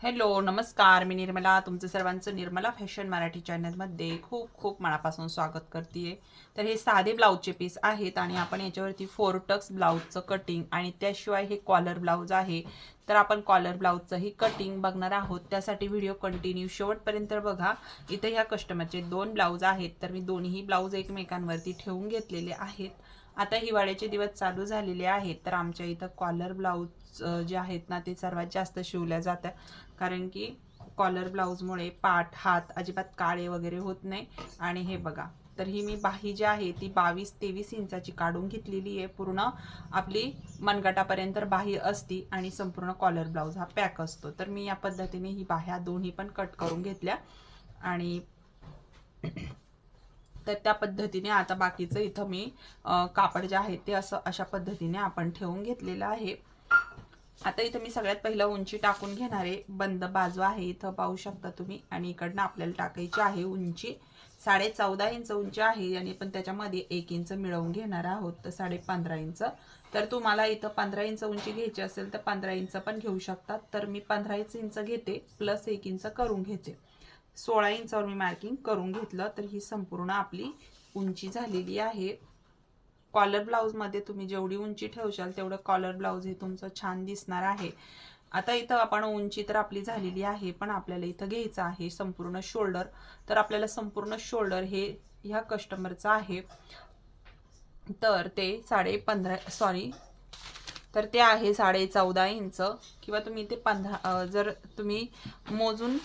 Hello नमस्कार. मी निर्मला तुमचं सर्वांचं निर्मला फॅशन मराठी चॅनलमध्ये खूप खूप मनापासून स्वागत करते तर हे साधे ब्लाऊजचे पीस आहेत आणि आपण याच्यावरती फोर टक्स ब्लाऊजचं कटिंग आणि त्याशिवाय हे कॉलर ब्लाऊज आहे. तर आपण कॉलर ब्लाऊजचंही कटिंग बघणार आहोत. त्यासाठी व्हिडिओ कंटिन्यू शेवटपर्यंत बघा. इथे ह्या कस्टमरचे दोन ब्लाऊज आहेत. तर मी दोन्ही ब्लाऊज एकमेकांवरती ठेवून घेतलेले आहेत. आता हिवाळ्याचे दिवस चालू झालेले आहेत तर आमच्या इथं कॉलर ब्लाऊज जे आहेत ना ते सर्वात जास्त शिवल्या जातात. कारण की कॉलर ब्लाऊजमुळे पाठ हात अजिबात काळे वगैरे होत नाही. आणि हे बघा तर ही मी बाही जी आहे ती बावीस तेवीस इंचाची काढून घेतलेली आहे. पूर्ण आपली मनगटापर्यंत बाही असती आणि संपूर्ण कॉलर ब्लाऊज हा पॅक असतो. तर मी या पद्धतीने ही बाह्या दोन्ही पण कट करून घेतल्या. आणि तर त्या पद्धतीने आता बाकीचं इथं मी कापड जे आहे ते असं अशा पद्धतीने आपण ठेवून घेतलेलं आहे. आता इथं मी सगळ्यात पहिलं उंची टाकून घेणारे बंद बाजू आहे इथं पाहू शकता तुम्ही. आणि इकडनं आपल्याला टाकायची आहे उंची. साडे चौदा इंच उंची आहे आणि पण त्याच्यामध्ये एक इंच मिळवून घेणार आहोत तर साडे पंधरा इंच. तर तुम्हाला इथं पंधरा इंच उंची घ्यायची असेल तर पंधरा इंच पण घेऊ शकतात. तर मी पंधरा इंच घेते प्लस एक इंच करून घेते. सोळा इंचावर मी मार्किंग करून घेतलं तर ही संपूर्ण आपली उंची झालेली आहे. कॉलर ब्लाऊजमध्ये तुम्ही जेवढी उंची ठेवशाल तेवढं कॉलर ब्लाऊज हे तुमचं छान दिसणार आहे. आता इथं आपण उंची तर आपली झालेली आहे पण आपल्याला इथं घ्यायचं आहे संपूर्ण शोल्डर तर आपल्याला संपूर्ण शोल्डर हे ह्या कस्टमरचं आहे. तर ते साडे पंधरा सॉरी तर ते आहे साडे चौदा इंच किंवा तुम्ही ते पंधरा जर तुम्ही मोजून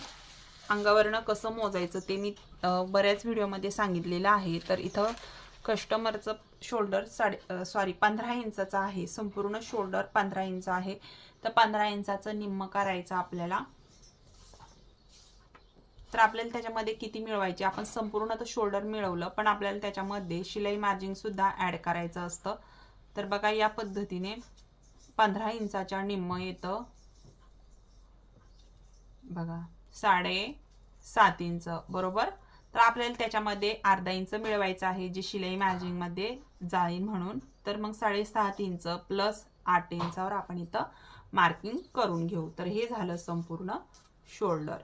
अंगावरनं कसं मोजायचं ते मी बऱ्याच व्हिडिओमध्ये सांगितलेलं आहे. तर इथं कस्टमरचं शोल्डर साडे सॉरी पंधरा इंचाचं आहे. संपूर्ण शोल्डर पंधरा इंच आहे. तर पंधरा इंचाचं निम्म करायचं आपल्याला. तर आपल्याला त्याच्यामध्ये किती मिळवायचे? आपण संपूर्ण तर शोल्डर मिळवलं पण आपल्याला त्याच्यामध्ये शिलाई मार्जिनसुद्धा ॲड करायचं असतं. तर बघा या पद्धतीने पंधरा इंचाच्या निम्म येतं. बघा साडे सात इंच बरोबर? तर आपल्याला त्याच्यामध्ये अर्धा इंच मिळवायचं आहे जे शिलाई मॅजिंगमध्ये जाईल म्हणून. तर मग साडेसात इंच प्लस आठ इंचावर आपण इथं मार्किंग करून घेऊ. तर हे झालं संपूर्ण शोल्डर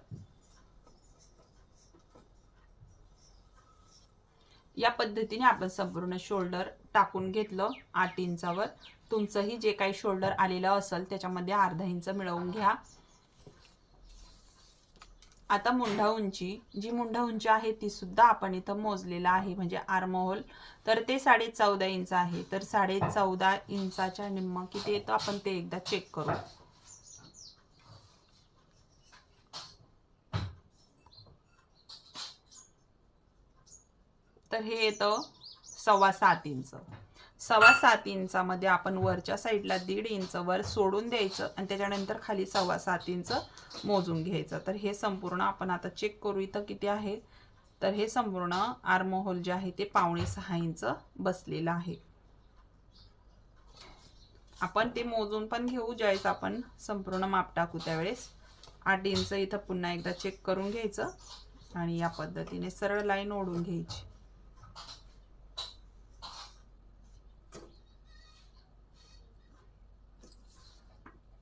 या पद्धतीने आपण संपूर्ण शोल्डर टाकून घेतलं आठ इंचावर. तुमचंही जे काही शोल्डर आलेलं असेल त्याच्यामध्ये अर्धा इंच मिळवून घ्या. आता मुंढा उंची जी मुंढा उंची आहे ती सुद्धा आपण इथं मोजलेला आहे म्हणजे आर्महोल. तर ते साडे चौदा इंच आहे. तर साडे चौदा इंचाच्या निम्मा किती येतं? आपण ते एकदा चेक करू. तर हे येतं सव्वा सात इंच. सव्वा सात इंचामध्ये आपण वरच्या साईडला दीड इंच वर सोडून द्यायचं आणि त्याच्यानंतर खाली सव्वा सात इंच मोजून घ्यायचं. तर हे संपूर्ण आपण आता चेक करू इथं किती आहे. तर हे संपूर्ण आर्महोल जे आहे ते पावणे सहा इंच बसलेलं आहे. आपण ते मोजून पण घेऊ ज्यावेळेस आपण संपूर्ण माप टाकू त्यावेळेस. आठ इंच इथं पुन्हा एकदा चेक करून घ्यायचं आणि या पद्धतीने सरळ लाईन ओढून घ्यायची.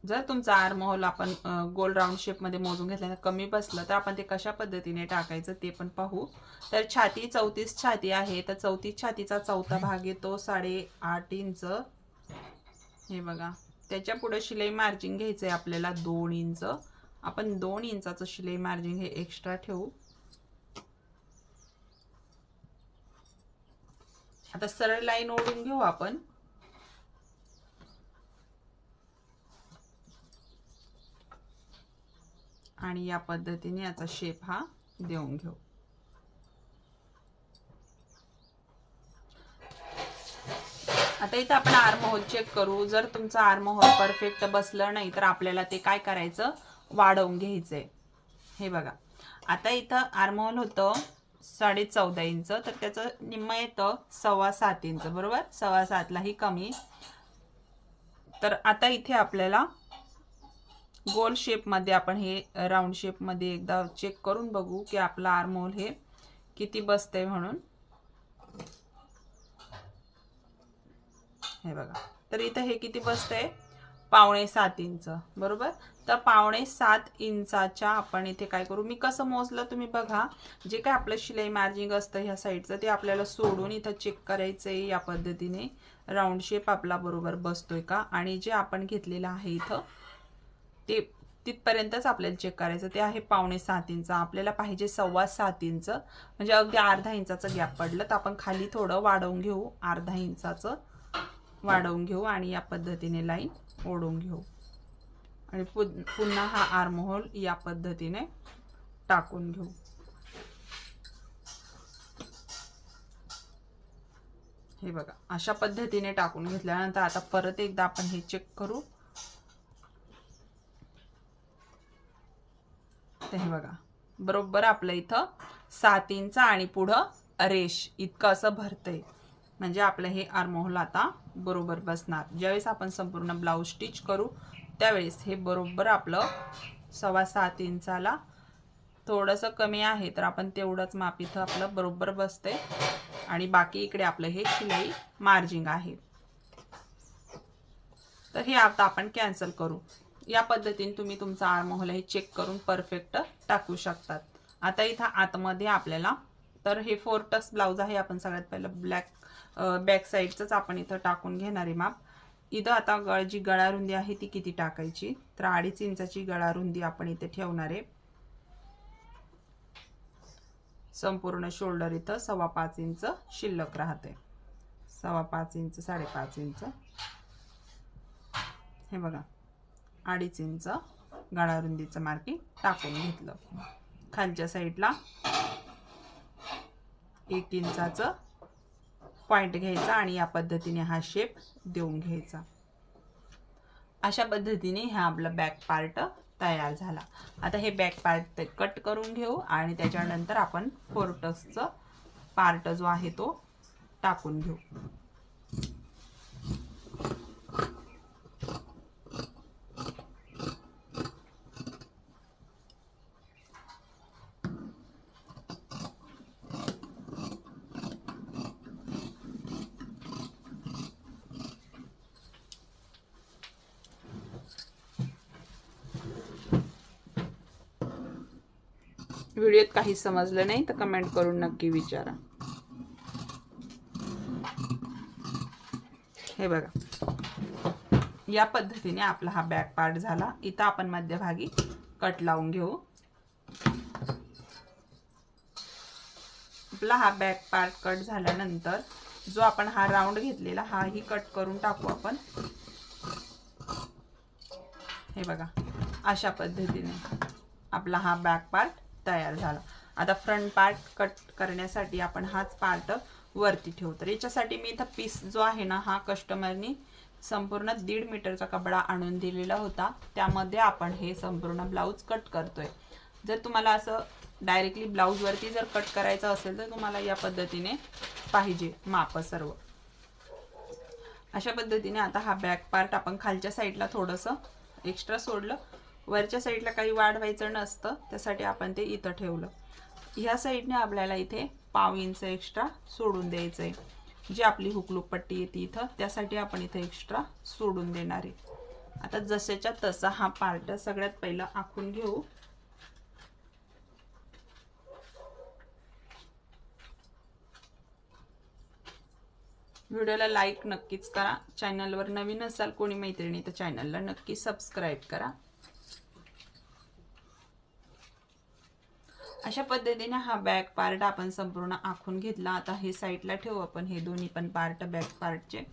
जर तुमचा आर्महोल आपण गोल राऊंड शेपमध्ये मोजून घेतल्यानं कमी बसलं तर आपण ते कशा पद्धतीने टाकायचं ते पण पाहू. तर छाती चौतीस छाती आहे तर चौतीस छातीचा चौथा भाग येतो साडे आठ इंच. हे बघा त्याच्या पुढे शिलाई मार्जिन घ्यायचं आहे आपल्याला दोन इंच. आपण दोन इंचाचं शिलाई मार्जिन हे एक्स्ट्रा ठेवू. आता सरळ लाईन ओढून घेऊ आपण. आणि या पद्धतीने याचा शेप हा देऊन घेऊ. आता इथं आपण आर्महोल चेक करू. जर तुमचं आर्महोल परफेक्ट बसलं नाही तर आपल्याला ते काय करायचं? वाढवून घ्यायचंय. हे बघा. आता इथं आर्महोल होतं साडे चौदा इंच तर त्याचं निम्म येतं सव्वा सात इंच बरोबर? सव्वा सातलाही कमी. तर आता इथे आपल्याला गोल शेपमध्ये आपण हे राऊंड शेपमध्ये एकदा चेक करून बघू की आपला आरमोल हे किती बसतंय म्हणून. हे बघा. तर इथं हे किती बसतंय? पावणे सात इंच बरोबर? तर पावणे सात इंचाच्या आपण इथे काय करू? मी कसं मोजलं तुम्ही बघा. जे काय आपलं शिलाई मार्जिंग असतं ह्या साईडचं ते आपल्याला सोडून इथं चेक करायचं आहे या पद्धतीने. राऊंड शेप आपला बरोबर बसतोय का? आणि जे आपण घेतलेलं आहे इथं ते तिथपर्यंतच आपल्याला चेक करायचं. ते आहे पावणे सात इंच. आपल्याला पाहिजे सव्वा सात इंच. म्हणजे अगदी अर्धा इंचाचं गॅप पडलं तर आपण खाली थोडं वाढवून घेऊ. अर्धा इंचाचं वाढवून घेऊ आणि या पद्धतीने लाईन ओढून घेऊ. आणि पु पुन्हा हा आर्महोल या पद्धतीने टाकून घेऊ. हे बघा अशा पद्धतीने टाकून घेतल्यानंतर आता परत एकदा आपण हे चेक करू. तर हे बघा. बरोबर आपलं इथं सात इंच आणि पुढं रेश इतकं असं भरतंय. म्हणजे आपलं हे आर्महोल आता बरोबर बसणार. ज्यावेळेस आपण संपूर्ण ब्लाऊज स्टिच करू त्यावेळेस हे बरोबर आपलं सव्वा सात इंचाला थोडंसं कमी आहे तर आपण तेवढंच माप इथं आपलं बरोबर बसते आणि बाकी इकडे आपलं हे शिलाई मार्जिंग आहे. तर हे आता आपण कॅन्सल करू. या पद्धतीने तुम्ही तुमचा आर्महोल हे चेक करून परफेक्ट टाकू शकतात. आता इथं आतमध्ये आपल्याला तर हे फोर टक्स ब्लाऊज आहे आपण सगळ्यात पहिलं ब्लॅक बॅक साईडचंच आपण इथं टाकून घेणारे माप. इथं आता गळ जी गळारुंदी आहे ती किती टाकायची? तर अडीच इंचाची गळारुंदी आपण इथे ठेवणार आहे. संपूर्ण शोल्डर इथं सव्वा पाच इंच शिल्लक राहते. सव्वा पाच इंच साडेपाच इंच. हे बघा. अडीच इंच गळारुंदीचं मार्किंग टाकून घेतलं. खालच्या साईडला एक इंचाचं पॉइंट घ्यायचा आणि या पद्धतीने हा शेप देऊन घ्यायचा. अशा पद्धतीने हा आपला बॅक पार्ट तयार झाला. आता हे बॅक पार्ट कट करून घेऊ आणि त्याच्यानंतर आपण फोर्टसचं पार्ट जो आहे तो टाकून घेऊ. व्हिडिओत काही समजलं नाही तर कमेंट करून नक्की विचारा. हे बघा. या पद्धतीने आपला हा बॅक पार्ट झाला. इथं आपण मध्यभागी कट लावून घेऊ. आपला हा बॅक पार्ट कट झाल्यानंतर जो आपण हा राऊंड घेतलेला हाही कट करून टाकू आपण. हे बघा. अशा पद्धतीने आपला हा बॅक पार्ट तयार झाला. आता फ्रंट पार्ट कट करण्यासाठी आपण हाच पार्ट वरती ठेवू तर याच्यासाठी मी इथं पीस जो आहे ना हा कस्टमरनी संपूर्ण दीड मीटरचा कपडा आणून दिलेला होता. त्यामध्ये आपण हे संपूर्ण ब्लाऊज कट करतोय. जर तुम्हाला असं डायरेक्टली ब्लाऊजवरती जर कट करायचं असेल तर तुम्हाला या पद्धतीने पाहिजे माप सर्व. अशा पद्धतीने आता हा बॅक पार्ट आपण खालच्या साईडला थोडंसं एक्स्ट्रा सोडलं. वरच्या साईडला काही वाढवायचं नसतं त्यासाठी आपण ते इथं ठेवलं. ह्या साईडने आपल्याला इथे पाव इंच एक्स्ट्रा सोडून द्यायचं आहे जी आपली हुकलूक पट्टी येते इथं त्यासाठी आपण इथं एक्स्ट्रा सोडून देणार आहे. आता जशाच्या तसा हा पार्ट सगळ्यात पहिला आखून घेऊ. व्हिडिओला लाईक नक्कीच करा. चॅनलवर नवीन असाल कोणी मैत्रिणी तर चॅनलला नक्की सबस्क्राईब करा. अशा पद्धतीने हा बॅक पार्ट आपण संपूर्ण आखून घेतला. आता हे साईडला ठेवू आपण. हे दोन्ही पण पार्ट बॅक पार्टचे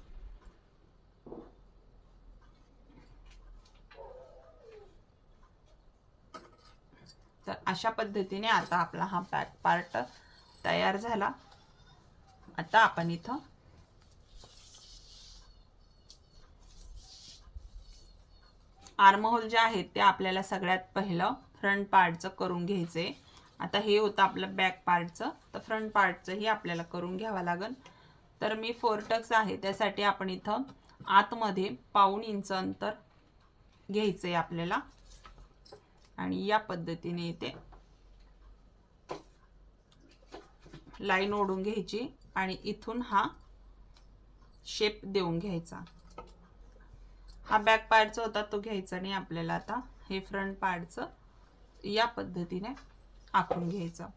तर अशा पद्धतीने आता आपला हा बॅक पार्ट तयार झाला. आता आपण इथं आर्महोल जे आहेत ते आपल्याला सगळ्यात पहिलं फ्रंट पार्टचं करून घ्यायचे. आता हे होतं आपलं बॅक पार्टचं तर फ्रंट पार्टचंही आपल्याला करून घ्यावं लागेल. तर मी फोरटक्स आहे त्यासाठी आपण इथं आतमध्ये पाऊण इंच अंतर घ्यायचं आहे आपल्याला. आणि या पद्धतीने इथे लाईन ओढून घ्यायची आणि इथून हा शेप देऊन घ्यायचा. हा बॅक पार्टचा होता तो घ्यायचा नाही आपल्याला आता हे फ्रंट पार्टचं या पद्धतीने आखून घ्यायचं.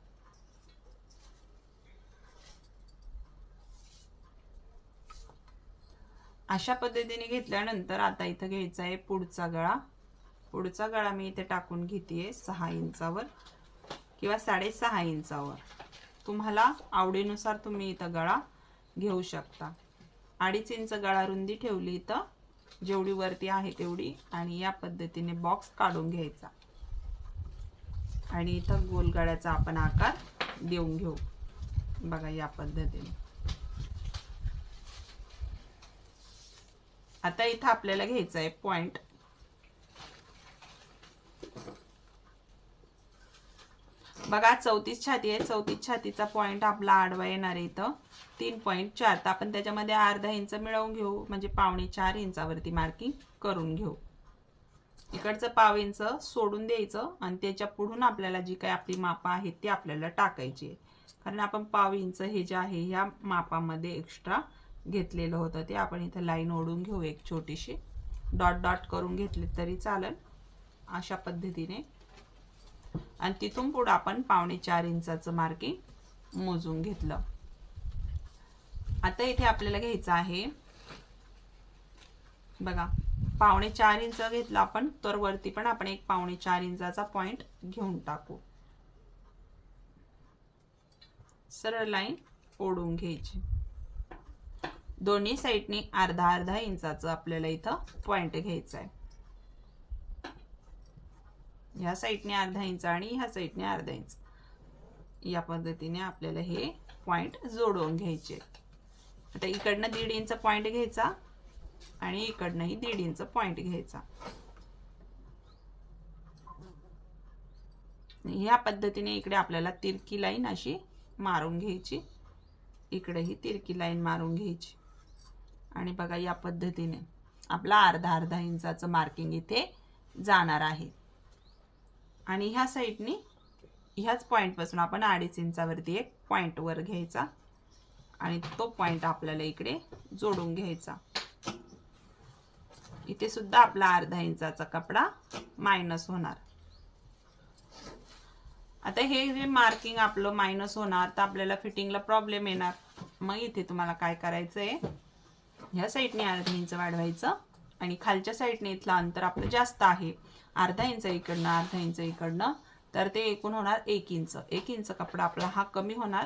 अशा पद्धतीने घेतल्यानंतर आता इथं घ्यायचा आहे पुढचा गळा. पुढचा गळा मी इथे टाकून घेते सहा इंचावर किंवा साडेसहा इंचावर. तुम्हाला आवडीनुसार तुम्ही इथं गळा घेऊ शकता. अडीच इंच गळा रुंदी ठेवली इथं. जेवढी वरती आहे तेवढी. आणि या पद्धतीने बॉक्स काढून घ्यायचा. आणि इथं गोलगाड्याचा आपण आकार देऊन घेऊ. बघा या पद्धतीने. आता इथं आपल्याला घ्यायचं आहे पॉइंट बघा चौतीस छाती आहे. चौतीस छातीचा पॉइंट आपला आडवा येणार आहे इथं. तीन पॉईंट चार. तर आपण त्याच्यामध्ये अर्धा इंच मिळवून घेऊ. म्हणजे पावणे चार इंचावरती मार्किंग करून घेऊ. इकडचं पाव इंच सोडून द्यायचं आणि त्याच्या पुढून आपल्याला जी काही आपली मापा आहेत ती आपल्याला टाकायची आहे. कारण आपण पाव इंच हे जे आहे ह्या मापामध्ये एक्स्ट्रा घेतलेलं होतं ते आपण इथं लाईन ओढून घेऊ एक छोटीशी. डॉट डॉट करून घेतले तरी चालेल अशा पद्धतीने. आणि तिथून पुढं आपण पावणे चार इंचाचं मार्किंग मोजून घेतलं. आता इथे आपल्याला घ्यायचं आहे बघा पावणे चार इंच घेतला आपण तर वरती पण आपण एक पावणे चार इंचाचा पॉइंट घेऊन टाकू. सरळ लाईन ओढून घ्यायची. दोन्ही साईडनी अर्धा अर्धा इंचाचं आपल्याला इथं पॉइंट घ्यायचा आहे ह्या साईडने अर्धा इंच आणि ह्या साईडने अर्धा इंच. या पद्धतीने आपल्याला हे पॉइंट जोडवून घ्यायचे. आता इकडनं दीड इंच पॉइंट घ्यायचा आणि इकडनंही दीड इंच पॉइंट घ्यायचा. ह्या पद्धतीने इकडे आपल्याला तिरकी लाईन अशी मारून घ्यायची. इकडेही तिरकी लाईन मारून घ्यायची. आणि बघा या पद्धतीने आपला अर्धा अर्धा इंचाचं मार्किंग इथे जाणार आहे. आणि ह्या साईडनी ह्याच पॉईंटपासून आपण अडीच इंचावरती एक पॉईंट वर घ्यायचा. आणि तो पॉईंट आपल्याला इकडे जोडून घ्यायचा. इथे सुद्धा आपला अर्धा इंचाचा कपडा मायनस होणार. आता हे जे मार्किंग आपलं मायनस होणार तर आपल्याला फिटिंगला प्रॉब्लेम येणार. मग इथे तुम्हाला काय करायचं आहे ह्या साईडने अर्धा इंच वाढवायचं आणि खालच्या साईडने इथलं अंतर आपलं जास्त आहे. अर्धा इंच इकडनं अर्धा इंच इकडनं तर ते एकूण होणार एक इंच. एक इंच कपडा आपला हा कमी होणार.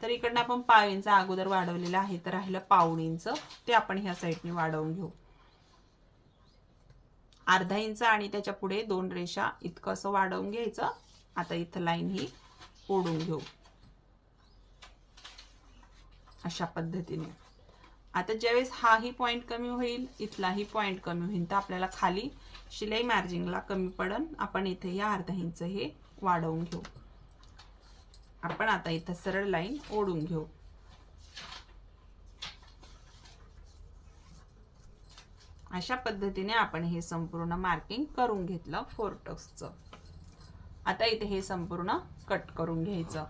तर इकडनं आपण पाव इंच अगोदर वाढवलेला आहे तर राहिलं पाऊण इंच. ते आपण ह्या साईडने वाढवून घेऊ. अर्धा इंच आणि त्याच्या पुढे दोन रेषा इतकं असं वाढवून घ्यायचं. आता इथं लाईन ही ओढून घेऊ. अशा पद्धतीने. आता ज्यावेळेस हाही पॉईंट कमी होईल इथलाही पॉईंट कमी होईल. तर आपल्याला खाली शिलाई मार्जिंगला कमी पडन. आपण इथे या अर्धा इंच हे वाढवून घेऊ. आपण आता इथं सरळ लाईन ओढून घेऊ. अशा पद्धतीने आपण हे संपूर्ण मार्किंग करून घेतलं फोरटक्सचं आता इथे हे संपूर्ण कट करून घ्यायचं.